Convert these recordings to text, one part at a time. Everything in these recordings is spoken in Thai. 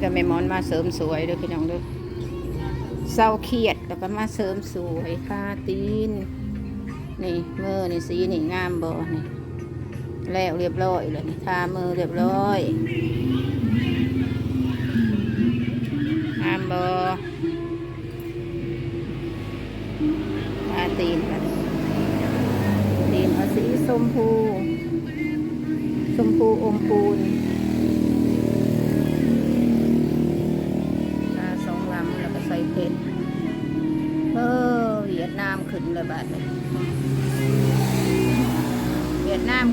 ก็แม่หมอนมาเสริมสวยด้อพี่น้องด้อเศร้าเครียดแล้วก็มาเสริมสวยทาตีน นี่มือนี่สีนี่งามบ่นี่แล้วเรียบร้อยเลยนี่ทามือเรียบร้อยงามบ่ทาตีนกันตีนเอาสีชมพูชมพูอมปูน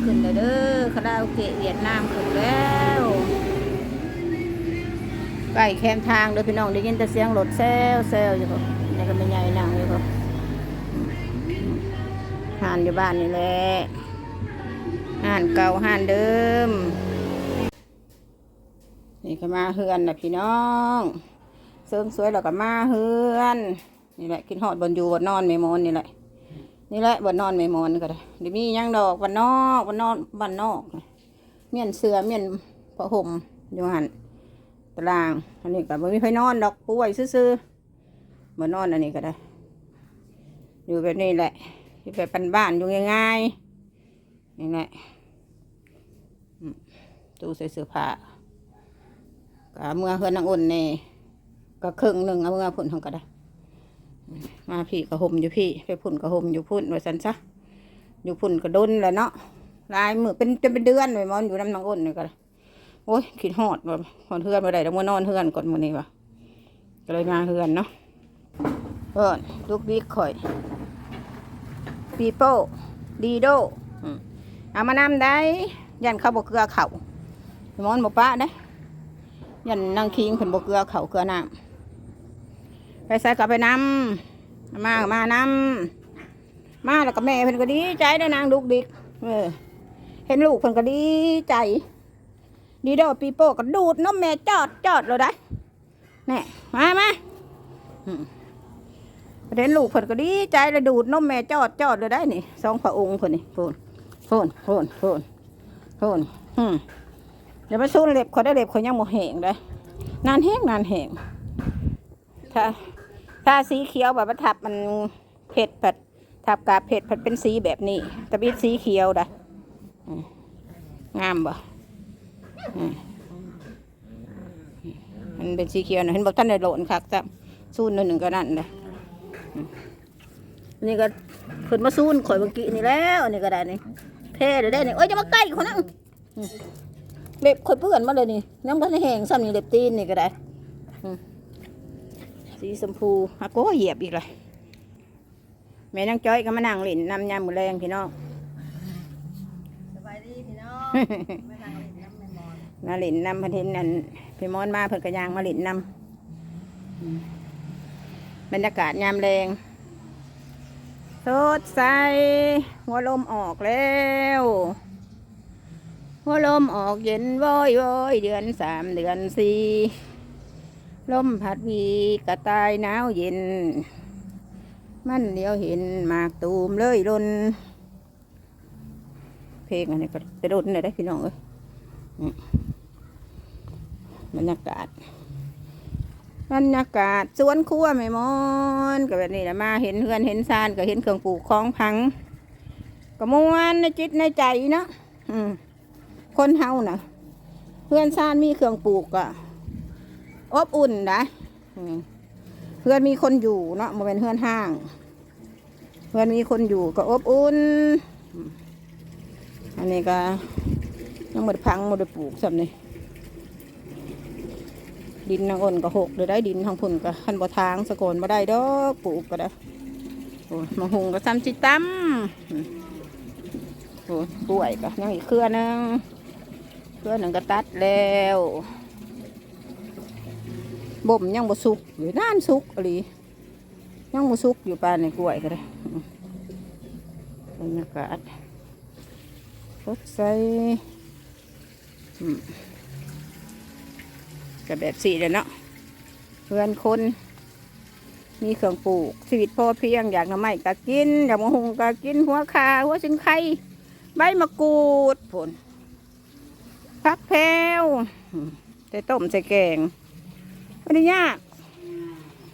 ขึ้นเลยเด้อคาราโอเกะเวียดนามขึ้นแล้วใกล้แคมทางเด้อพี่น้องได้ยินแต่เสียงรถแซวแซวอยู่ครับนี่ก็ไม่ใหญ่นั่งอยู่ครับห่านอยู่บ้านนี่แหละห่านเก่าห่านเดิม นี่ก็มาเฮือนนะพี่น้องเสริมสวยแล้วก็มาเฮือน นี่แหละกินหอดบนอยู่บนนอนไม่มอนนี่แหละ นี่แหละบนนอนไม่มอนก็ได้เดี๋ยวมียังดอกบนนอกบนนอนบนนอกเมียนเสือเมียนผ้าห่มอยู่หันตาราง อันนี้ก็บ่มีไฟนอนดอกป่วยซื่อๆบนนอนอันนี้ก็ได้ อยู่แบบนี้แหละอยู่แบบปันบ้านๆอยู่ง่ายๆนี่แหละตู้ใส่เสื้อผ้าก็เมื่อเฮือนนางอุ่นนี่ก็ครึ่งหนึ่งเอาเมื่อพุ่นทางก็ได้ มาพี่ก็ห่มอยู่พี่ ไปพุ่นก็ห่มอยู่พุ่นไว้สันซะอยู่พุ่นก็ดนแหละเนาะลายมือเป็นจนเป็นเดือนไว้มอนอยู่น้ำนางอุ่นนี่ก็โอ้ยคิดฮอดว่าฮอดเฮือนมาได้แล้วมื่อนอนเฮือนก่อนมื้อนี้ว่ะก็เลยมาเฮือนเนาะเพิ่นลูกบิ๊กข่อยปีโป้ดีโดเอามานำได้ ยันเขาบอกเกลือเขามอนบอกป้าได้ยันนางคิงเพิ่นบ่เกลือเข่าเกลือน้ำ ไปใส่กลับไปนำมามานำมาแล้วก็แม่เพิ่นก็ดีใจได้นางลูกดิกเออเห็นลูกเพิ่นก็ดีใจ ดีเด้อปีโป้ก็ดูดนมแม่จอดจอดเลยได้แน่มามาอืมเห็นลูกเพิ่นก็ดีใจเลยดูดนมแม่จอดจอดเลยได้นี่สองพระองค์เพิ่นนี่โฟนโฟนโฟนโฟนโฟนอืมเดี๋ยวไปสู้เล็บเขาได้เล็บเขายังโมแหงเลยนานแห้งนานแห้งถ้า ถ้าสีเขียวแบบว่าทับมันเผ็ดผัดทับกาเผ็ดผัดเป็นสีแบบนี้ตะบิดสีเขียวได้งามบ่มันเป็นสีเขียวนะเห็นบอกท่านได้โหลนคักจ้ะซูนหนึ่งก็นั่นเลยนี่ก็ขึ้นมาซูนข่อยเมื่อกี้นี่แล้วนี่ก็ได้นี่เท่เลยวได้นี่เอ้ยจะมาใกล้คนนั้นเล็บค่อยเปื้อนมาเลยนี่น้ำกันแห้งซ้ำนี่เล็บตีนนี่ก็ได้อื สีชมพูฮักโก้เหยียบอีกเลยแม่นางจ้อยก็มานั่งเล่นนำยามมือแรงพี่น้องสบายดีพี่น้องไม่ทางเล่นน้ำไม่มอนมาเล่นนำเพันเทนนั่นพี่มอนมาเพิ่นกระยางมาเล่นนำอืมบรรยากาศยามแรงสดใสหัวลมออกแล้วหัวลมออกเย็นว้อยว้อยเดือนสามเดือนสี่ ลมพัดวีกระต่ายหนาวเย็น มันเดียวเห็นหมากตูมเลยลนเพลงอันนี้ก็ไปโดนเลยได้พี่น้องเอ้ยบรรยากาศบรรยากาศสวนครัวไม่มอนก็แบบนี้แหละมาเห็นเฮือนเห็นซานก็เห็นเครื่องปลูกของพังก็มวนในจิตในใจเนาะคนเฮาน่ะเฮือนซานมีเครื่องปลูกก็ อบอุ่นนะเฮือนมีคนอยู่เนาะมันเป็นเฮือนห้างเฮือนมีคนอยู่ก็อบอุ่น อันนี้ก็ยังหมดพังหมดปลูกสับนี่ดินนางอ้นก็หกเลยได้ดินทางพุ่นก็ขันบ่ทางสะโกนบ่ได้ดอกปลูกก็ได้โอ้มะฮุงก็ซ้ำจิตั้มโอ้ยกล้วยก็ยังอีกเครือนึงเครือหนึ่งก็ตัดแล้ว บ่มยังบ่สุกอยู่นานสุกอะไรยังบ่สุกอยู่ปานในกล้วยก็ได้บรรยากาศสดใสอืมก็แบบสี่เลยเนาะเพื่อนคน มีเครื่องปลูกชีวิตพอเพียงอยากหน่อไมก็กิน อยากมะฮุงก็กินหัวคาหัวสิงไข่ใบมะกรูดผลพักแพวใส่ต้มใส่แกง บ่ได้ยาก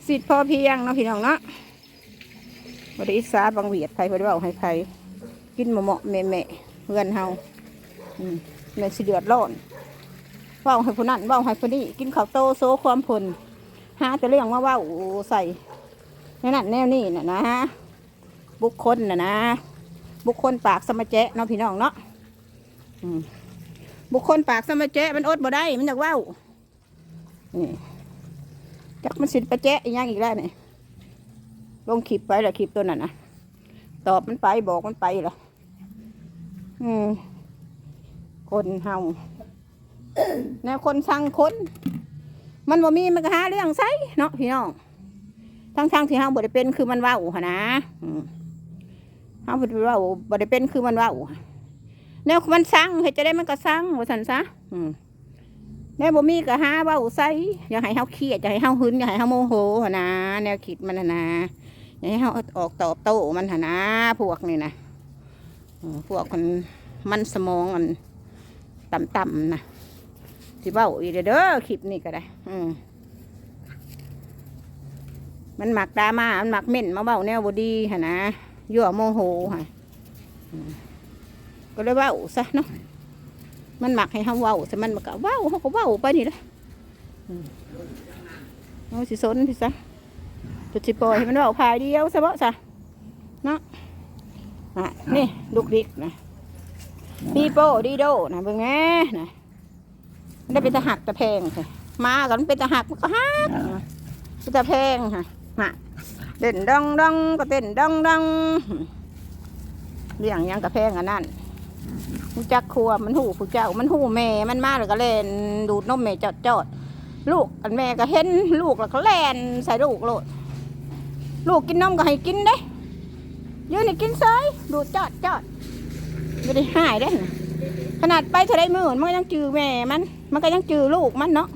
สิทธิ์พอเพียงเนาะพี่น้องเนาะบ่ได้อิสาบังเวียดไผบ่ได้เว้าให้ไผกินเหมาะแม่ๆเพื่อนเฮาอืมแม่นสิเดือดร้อนว้าวให้ผู้นั้นว้าวให้ผู้นี้กินข้าวโตโซความผลหาแต่เรื่องมาว้าใส่นวนั้นแนวนี้น่ะนะบุคคลน่ะนะบุคคลปากสมะแจะเนาะพี่น้องเนาะบุคคลปากสมะแจะมันอดบ่ได้มันอยากว้าวนี่ จักมันสิไประแจอีกอย่างอีกแล้วนี่ลงคลิปไปละคลิปตัวนั้นนะตอบมันไปบอกมันไปละอืมคนเฮาแนวคนสั่งคน มันบ่มีมันก็หาเรื่องใส่เนาะพี่น้องทั้งๆทที่เฮาบ่ได้เป็นคือมันว้าหนนะเฮาบ่ได้ว้าบ่ได้เป็นคือมันว้าแนวมันสั่งเฮ็ดจะได้มันก็สั่งว่าซั่นซะอืม แนวบ่มีก็หาเว้าใส่อย่าให้เฮาเครียดอย่าให้เฮาหึนอย่าให้เฮาโมโหหั่นนะแนวคิดมันน่ะนะอย่าให้เฮาออกตอบโต้มันหั่นนะพวกนี่นะพวกมันมันสมองมันต่ำๆนะสิเว้าอีเด้อคลิปนี้ก็ได้ อืมมันหมักดามามันหมักเม่นมาเว้าแนวบ่ดีหั่นนะ ยั่วโมโหค่ะก็เลยเว้าซะเนาะ มันหมักให้เฮาเว้าแต่มันมันก็เว้าเขาก็เว้าไปนี่แหละเอาสิสนสิซะจุดสิปล่อยให้มันเว้าพายเดียวซะบ่ซะเนาะอะนี่ลูกดิกนะปีโป้ดีโดนะเบิ่งแหน่นะมันได้เป็นตะหักตะแพงค่ะมากันเป็นตะหักมันก็หักเป็นตะแพงค่ะน่ะเต้นดังดังก็เต้นดังดังเลี้ยงยังกระแพงอันนั้น มันจักครัวมันหูผู้เจ้า มันหูแม่มันมาแล้วก็เล่นดูดนมแม่จอดจอดลูกอันแม่ก็เห็นลูกแล้วก็แล่นใส่ลูกโลดลูกกินนมก็ให้กินเด้ยืนให้กินเซยดูดจอดจอดไม่ได้หายได้นะขนาดไปเท่าไรมือมันก็ยังจือแม่มัน มันก็ยังจือลูกมันเนาะ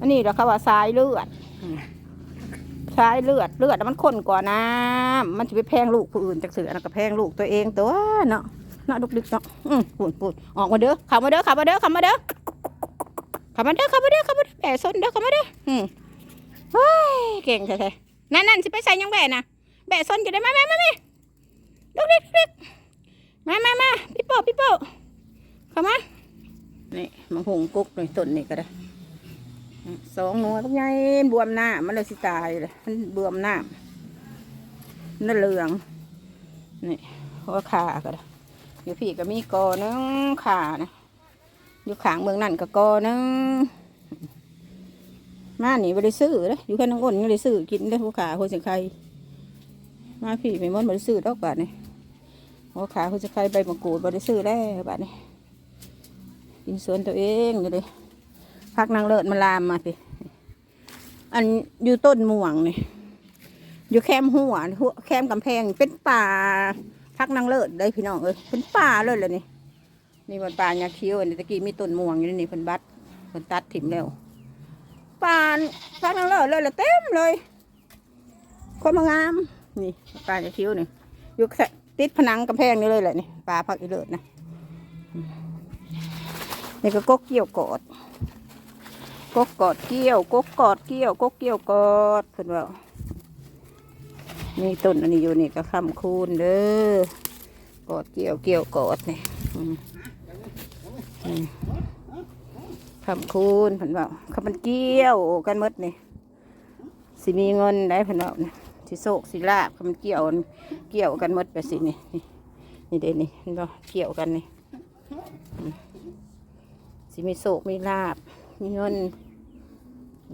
อันนี้เราเขาว่าสายเลือดใช้เลือดเลือดมันข้นกว่าน้ำมันจะไปแพงลูกผู้อื่นจากเสือนะก็แพงลูกตัวเองตัวเนาะ น่าดุกดิกเนาะอืมปูดปูดออกมาเด้อเข้ามาเด้อเข้ามาเด้อเข้ามาเด้อเข้ามาเด้อเข้ามาเด้อเข้ามาเด้อแบะซนเด้อเข้ามาเด้ออืมเฮ้ยเก่งแท้ๆนั่นนั่นสิไปใส่ยังแบะนะแบะซนจะได้ไหมแม่แม่แม่ดุกดิกดุกดิกมามามาพี่โป้พี่โป้เข้ามานี่มังหงกุ๊กเลยต้นนี่ก็ได้สองหน่วยพวกใหญ่บวมหน้ามันเลยสิตายเลยมันบวมหน้านั่นเหลืองนี่หัวขาก็ได้ อยู่พี่ก็มีกอนึงขานะอยู่ขางเมืองนั่นก็กอนึงมาหนีไปได้ซื้อเลยอยู่แค่นังอ้นยังได้ซื้อกินได้หัวขาหัวสียงไข่มาพี่ไม่มดบได้ซื้อดอกบาทนี่หัวขาหัวสียงไข่ใบมะกรูดบได้ซื้อแล้วบาทนี่กินสวนตัวเองอยู่เลยพักนางเลิศมาลามมาสิอันอยู่ต้นม่วงนี่อยู่แคมหัวหัวแคมกำแพงเป็นป่า พักนางเลิศได้พี่น้องเอ้ยเป็นป่าเลยเลยนี่นี่มันป่ายาคิ้วอันตะกี้มีต้นม่วงอยู่นี่เพิ่นบัดเพิ่นตัดถิ่มแล้วป่าพักนางเลิศเลยละเต็มเลยคนมางาม นี่ป่ายาคิ้วนี่อยู่ติดผนังกำแพงนี่เลยแหละนี่ป่าพักอีเลิศนะนี่ก็กกเกี่ยวกอดกกกอดเกี้ยวกกกอดเกี้ยวกกเกี้ยวกอดเพิ่นว่า นี่ต้นอันนี้อยู่นี่ก็คำคูณเด้อกอดเกี้ยวเกี้ยวกอดนี่อืมอืมคำคูณเพิ่นว่าคำมันเกี้ยวกันมดนี่สิมีเงินได้เพิ่นว่านี่สิโศกสิลาบคำมันเกี่ยวเกี่ยวกันมดไปสินี่นี่เด้นี่เห็นบ่เกี่ยวกันนี่มสิมีโศกมีลาบมีเงิน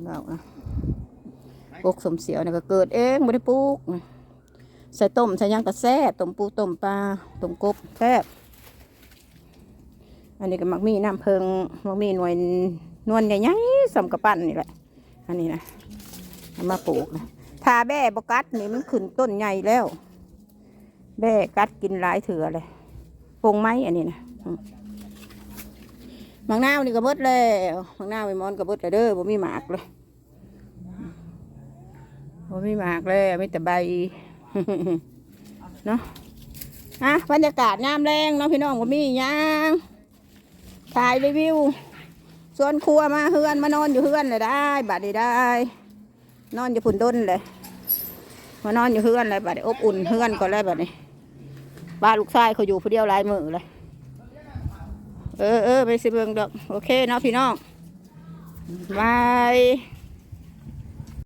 เราอะ ปลูกสมเสียวเนี่ยก็เกิดเองไม่ได้ปลูกใส่ต้มใส่หยังกระแซ่บต้มปูต้มปลาต้มกบแซ่บอันนี้ก็มักมีน้ำเพิงมักมีหน่วยนวลใหญ่ๆสำกระปั้นนี่แหละ อันนี้นะเอามาปลูกนะทาแบ่บกัดนี่มันขึ้นต้นใหญ่แล้ว แบ่กัดกินหลายเถื่อเลยปงไม้อันนี้นะมังนาวนี่ก็เบิดแล้วมังนาวไปมอนก็เบิดแล้วเด้อบ่มีหมากเลย บ่มีหมากเลยไมีแต่ใบเนาะอะบรรยากาศยามแรงเนาะพี่น้องบ่มีหยังถ่ายรีวิวส่วนครัวมาเฮือนมานอนอยู่เฮือนเลยได้บัดนี้ได้ นอนอยู่พุ่นด้นเลยมานอนอยู่เฮือนเลยบัดนี้อบอุ่นเฮือนก่อนเลยบัดนี้บ้านลูกชายเขาอยู่ผู้เดียวลายมือเลยเออเออไปสิเบิงดอกโอเคเนาะพี่น้องบาย